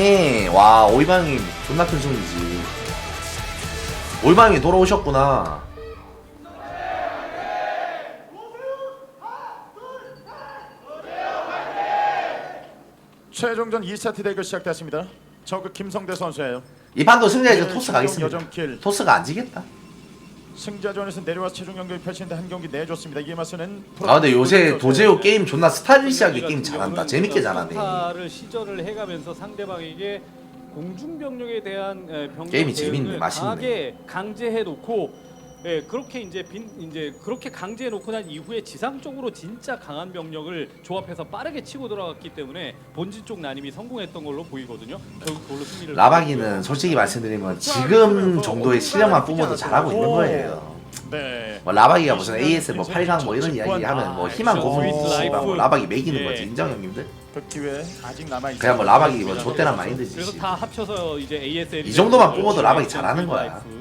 예, 와 오이방이 존나 큰 손이지 오이방이 돌아오셨구나 최종전 2세트 대결 시작됐습니다. 저그 김성대 선수예요. 이 판도 승리해서 네, 토스 가겠습니다 여정길. 토스가 안 지겠다 승자전에서 내려와 최종 경기 펼치는데 한 경기 내줬습니다. 이에 맞서는 아 근데 요새 도제오 게임 존나 그 스타일리시하게 게임 잘한다 재밌게 잘하네 를 시전을 해가면서 상대방에게 공중 병력에 대한 에, 병력 게임이 대응을 재밌네, 맛있네. 강하게 강제해 놓고 예, 그렇게 이제 빈 이제 그렇게 강제해 놓고 난 이후에 지상적으로 진짜 강한 병력을 조합해서 빠르게 치고 들어갔기 때문에 본진 쪽 난임이 성공했던 걸로 보이거든요. 결국 그걸로 승리를 라박이는 솔직히 말씀드리면 지금 정도의 실력만 뿜어도 잘하고 있는 거예요 네. 뭐 라박이가 무슨 AS 뭐 8강 뭐 이런 이야기 하면 뭐 희망 고문 라이프. 뭐 라박이 매기는 예. 거지 인정 형님들? 그 기회 아직 남아. 그냥 뭐 라박이 뭐 좆대란 마인드지 그래서 다 합쳐서 이제 ASL 이 정도만 뿜어도 라박이 잘하는 거야. 그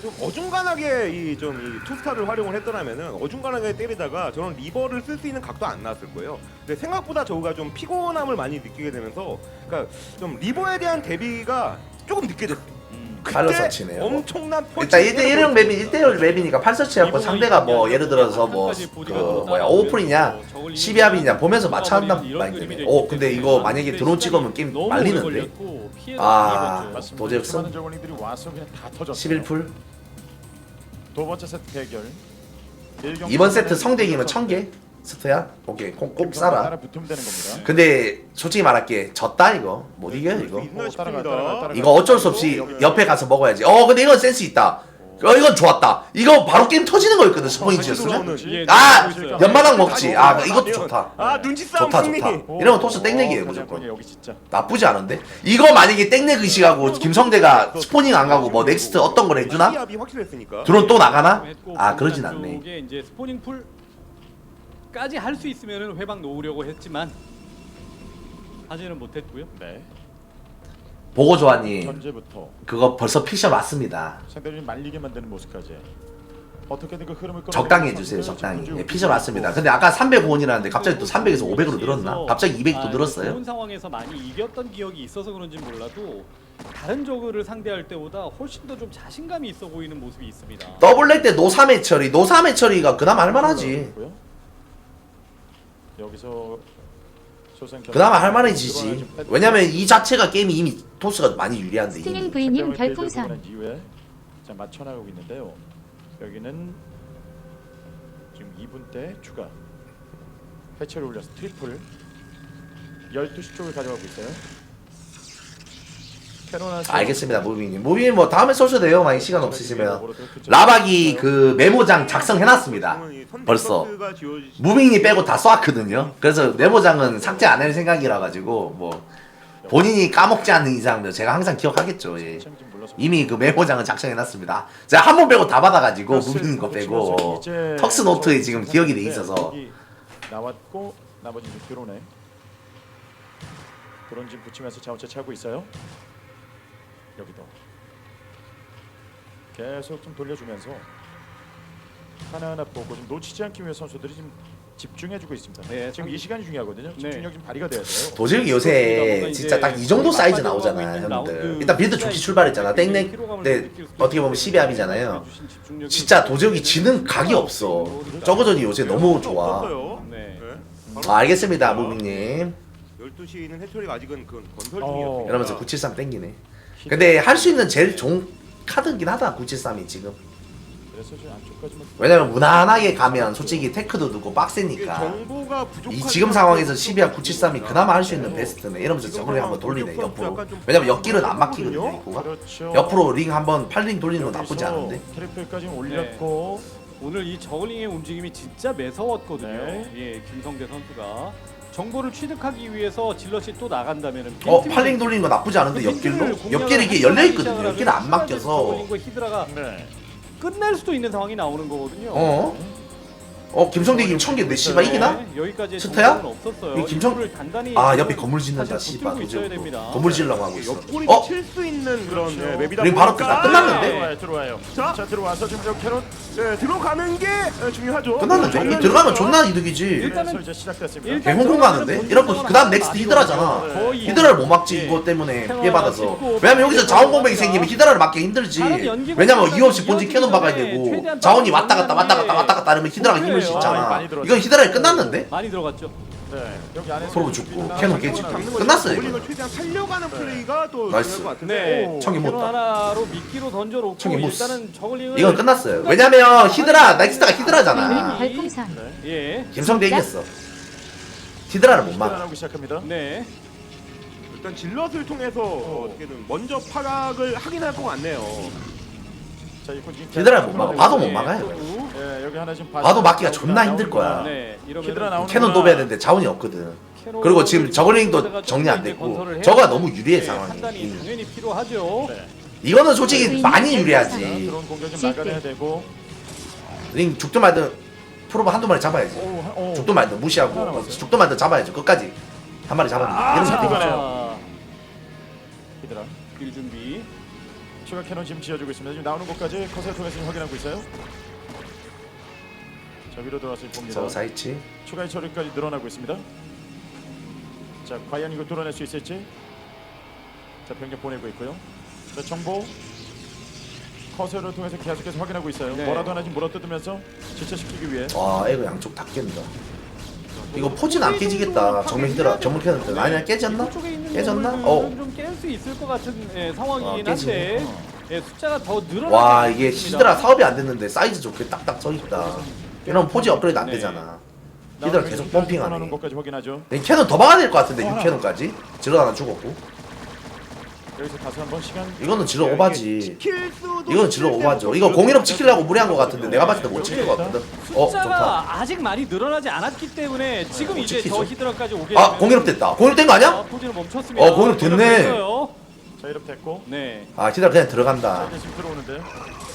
좀 어중간하게 이 좀 이 투스타를 활용을 했더라면은 어중간하게 때리다가 저는 리버를 쓸 수 있는 각도 안 나왔을 거예요. 근데 생각보다 저우가 좀 피곤함을 많이 느끼게 되면서 그러니까 좀 리버에 대한 대비가 조금 늦게 됐어. 팔로 서치네요. 엄청난 일단 1대 1형 맵이 1대1 맵이니까 팔서치하고 상대가 뭐 예를 들어서 뭐 그 뭐야 오픈이냐 12합이냐 보면서 맞춰 한단 마인드네 오 근데 이거 만약에 드론 찍으면 게임 말리는데? 아, 터졌어요. 11풀? 두 번째 세트 대결. 이번 세트 성대기면 1000개 스트야? 오케이 꼭, 꼭 싸라 붙으면 되는 겁니다. 근데 솔직히 말할게 졌다 이거 못 이겨 이거 있나 어, 따라가, 따라가, 싶습니다. 따라가. 이거 어쩔 수 없이 옆에 가서 먹어야지 어 근데 이건 센스 있다 어 이건 좋았다 이거 바로 게임 터지는 거였거든 스포인트였으면 예, 아! 있어요. 연마당 먹지 아 이것도 좋다 아 눈치 싸움 좋다 승리. 좋다 오, 이러면 토스 땡내기예요 어, 무조건 그냥 여기 진짜. 나쁘지 않은데 이거 만약에 땡내 의식하고 김성대가 스포닝 안 가고 뭐 넥스트 어떤 걸 해주나 시합이 확실했으니까. 드론 또 나가나 아 그러진 않네 이제 스포닝 풀 까지 할 수 있으면은 회방 놓으려고 했지만 하지는 못했고요. 네. 보고 좋아님 현재부터. 그거 벌써 픽션 왔습니다. 상대를 좀 말리게 만드는 모습까지. 어떻게든 그 흐름을 적당히 해주세요 적당히. 예, 피션 왔습니다. 근데 아까 305원이라는데 갑자기 또 300에서 500으로 늘었나? 갑자기 200도 아, 늘었어요? 좋은 상황에서 많이 이겼던 기억이 있어서 그런지 몰라도 다른 저그를 상대할 때보다 훨씬 더 좀 자신감이 있어 보이는 모습이 있습니다. 더블렉 때 노삼의 처리. 노삼의 처리가 그나마 할만하지 여기서 그나마 할만해 지지 왜냐면 이 자체가 게임이 이미 토스가 많이 유리한데 이미. 부인님 별풍선 이후에 자 맞춰 나가고 있는데요. 여기는 지금 2분 때 추가 해체를 올려서 트리플 12시 쪽을 가져가고 있어요. 알겠습니다 무빙님. 무빙님 뭐 다음에 써셔도 돼요. 만약 시간 없으시면. 라박이 그 메모장 작성해놨습니다. 벌써. 무빙이 빼고 다 쏘았거든요. 그래서 메모장은 삭제 안 할 생각이라 가지고 뭐 본인이 까먹지 않는 이상 제가 항상 기억하겠죠. 예. 이미 그 메모장은 작성해놨습니다. 제가 한 번 빼고 다 받아가지고 무빙 거 빼고 턱스 노트에 지금 기억이 돼 있어서. 나왔고 나머지 는 드론에 드론 지금 붙이면서 자원차 차고 있어요. 여기도. 계속 좀 돌려주면서 하나하나 보고 좀 놓치지 않기 위해 선수들이 지금 집중해주고 있습니다. 네, 지금 이 시간이 중요하거든요. 네. 집중력 좀 발휘가 돼야 돼요. 도저히 요새 진짜 딱 이 정도 사이즈 나오잖아 형님들. 일단 빌드 좋게 출발했잖아. 땡땡. 네 어떻게 보면 12합이잖아요. 진짜 도저히 지는 각이 없어. 저거전이 요새 너무 좋아. 네. 아, 알겠습니다 무빙님. 12시에는 해처리가 아직은 그 건설 어. 중이었어요. 이러면서 973 땡기네 근데 할 수 있는 제일 좋은 카드긴 하다 973이 지금. 왜냐면 무난하게 가면 솔직히 테크도 두고 빡세니까. 이 지금 상황에서 12합 973이 그나마 할 수 있는 베스트네. 이러면서 저걸 한번 돌리네 옆으로. 왜냐면 옆길은 안 막히거든요 입구가. 그렇죠. 옆으로 링 한번 팔링 돌리는 건 나쁘지 않은데. 트리플까지 올렸고. 오늘 이 저글링의 움직임이 진짜 매서웠거든요. 네. 예, 김성대 선수가 정보를 취득하기 위해서 질럿이 또 나간다면은 어 팔링 돌리는 거 나쁘지 않은데 옆길로 옆길이 이게 열려 있거든요 옆길은 안 막혀서 히드라가 네. 끝낼 수도 있는 상황이 나오는 거거든요. 어 어 김성대 김 천개 내 씨발 이기나? 네, 여기까지 스타야? 이 김성- 아좀 옆에 건물 짓는다 씨발 도저히. 건물 지으려고 하고 있어 어? 칠수 있는 그런. 예, 맵이다 링 바로 보니까 끝났는데? 들어와요, 들어와요. 자. 자, 들어와서 지금 저 캐럿 네, 들어가는 게 예, 중요하죠. 끝났는데? 이 들어가면. 존나 이득이지 일단은- 이제 시작됐습니다. 개홍콩 가는데? 이러고 그 다음 넥스트 안 히드라잖아 히드라를 못 막지 예. 이거 때문에 피해받아서 왜냐면 여기서 자원 공백이 본진 생기면 히드라를 막기 힘들지 왜냐면 이유 없이 본진 캐논 박아야 되고 자원이 왔다 갔다 왔다 갔다 왔다 갔다 하면 히드라가 힘을 아, 많이 들어갔죠. 이건 히드라에 끝났는데? 많이 들어갔죠. 네, 여기 안에서 프로브 죽고, 캐논 거 끝났어요, 이거. 최대한 살려가는 플레이가 또 나이스. 중요할 것 같은데. 네. 오. 청이 못 캐논 다. 하나로 미끼로 던져놓고 청이 못 일단은 저글링을 이건 끝났어요 왜냐면 히드라 넥스트가 히드라잖아 별풍선 예. 김성대 이겼어 히드라를 못 막아 나오기 시작합니다. 네. 일단 질럿을 통해서 어떻게든 먼저 파악을 하긴 할 것 같네요. 자, 이거 지금 히드라를 못 막아 봐도 못 네, 막아요 또, 예, 여기 하나 지금 봐도 막기가 존나 힘들 거야. 네. 이러면 히드라 나오는 캐논 도배야 되는데 자원이 없거든 그리고 지금 저글링도 정리 안 됐고 저거가 너무 유리해 상황이 음. 당연히 필요하죠. 네. 이거는 솔직히 많이 자, 유리하지 들어온 공격 좀 막아내야 되고. 링 죽도 말든 프로브 한두 마리 잡아야지 오, 하- 오. 죽도 말든 무시하고 남았어요. 죽도 말든 잡아야지 끝까지 한 마리 아, 잡고 되겠죠. 가네요. 아, 히드라. 길 준비. 추가 캐논 지금 지어주고 있습니다. 지금 나오는 곳까지 커세어 통해서 지금 확인하고 있어요. 자 위로 들어와서 봅니다. 저 사이치 추가 처리까지 늘어나고 있습니다. 자 과연 이거 뚫어낼 수 있을지. 자 병력 보내고 있고요. 자 정보 커세어를 통해서 계속해서 확인하고 있어요. 네. 뭐라도 하나 지금 물어뜯으면서 지체시키기 위해. 와 이거 양쪽 다 깬다 이거 포진 안 깨지겠다 정면 히드라 전문 캐논 아니야 깨졌나? 이쪽에 있는 깨졌나? 어. 좀깰 수 있을 것 같은 예, 상황이긴 어, 깨지네. 한데 예, 숫자가 더 늘어나고 와 이게 히드라 사업이 안 됐는데 사이즈 좋게 딱딱 써있다 이러면 포지 업그레이드 안 네. 되잖아 히드라 계속 펌핑하네 하는 것까지 확인하죠. 네, 캐논 더 박아야 될 것 같은데 어, 6캐논까지 질러 하나 죽었고 여기서 다시 한번 시간. 이거는 네, 오바지 이건 질러 오바죠 이거 공일업 지키려고 무리한 것 같은데 내가 봤을 때 못 지킬 것 같거든 어 숫자가 좋다 아직 많이 늘어나지 않았기 때문에 지금 어, 이제 지키죠. 저 히드라까지 오게 아 되면 공일업 됐다 공일업 된 거 아니야? 아, 멈췄습니다. 어, 공일업 됐네. 됐어요. 자 이렇게 됐고. 네. 아 히드라 그냥 자 들어간다 이제 지금 들어오는데.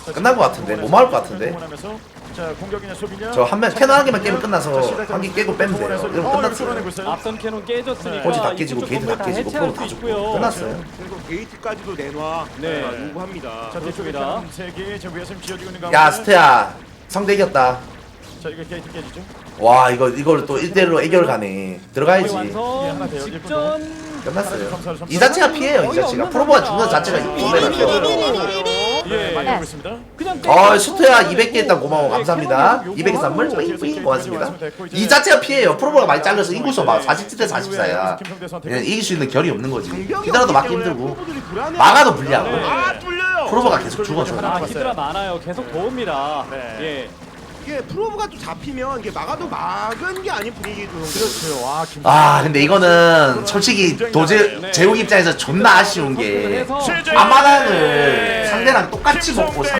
자, 끝난 것 같은데? 못 막을 것 같은데? 동원하면서 자 공격이냐 수비냐. 저한명 캐논 한 개만 깨면 끝나서 한 개 깨고 빼면 돼요 이러면 어, 끝났어요. 앞선 캐논 깨졌으니까 포지 다 깨지고 이쪽 게이트 다 건물 깨지고 해체할 프로 다수 죽고 있고요. 끝났어요 그리고 게이트까지도 내놔 네. 아, 요구합니다. 자 뒤쪽에 그렇습니다. 세 개, 저 위에서 지금 지어지고 있는 가운데. 야 스테야 성대 이겼다 자 이거 게이트 깨지죠. 와 이거 이걸 또 1대1로 애결 가네 들어가야지 이게 하나 완성 돼요. 직전 끝났어요 이 자체가 피해요 이 자체가 프로보가 죽는 자체가 네, 예. 많이 하고 있습니다. 그냥 아 슈트야 200개 일단 고마워 네, 감사합니다 캐논 200개 선물 뿌잉뿌잉 고맙습니다 이 자체가 피해요 프로보가 많이 잘려서 인구수 막 47대 44야 그냥 이길 수 있는 결이 없는 거지 히드라도 막기 힘들고 막아도 불리하고 네. 아 뚫려요. 프로보가 계속 죽어줘 아 히드라 많아요. 계속 도웁니다. 네. 예. 이게 프로브가 또 잡히면 이게 막아도 막은 게 아닌 분위기 좀 그렇죠. 와 김. 아 근데 이거는 솔직히 도제 제욱 입장에서 존나 아쉬운 게 앞마당을 상대랑 똑같이 먹고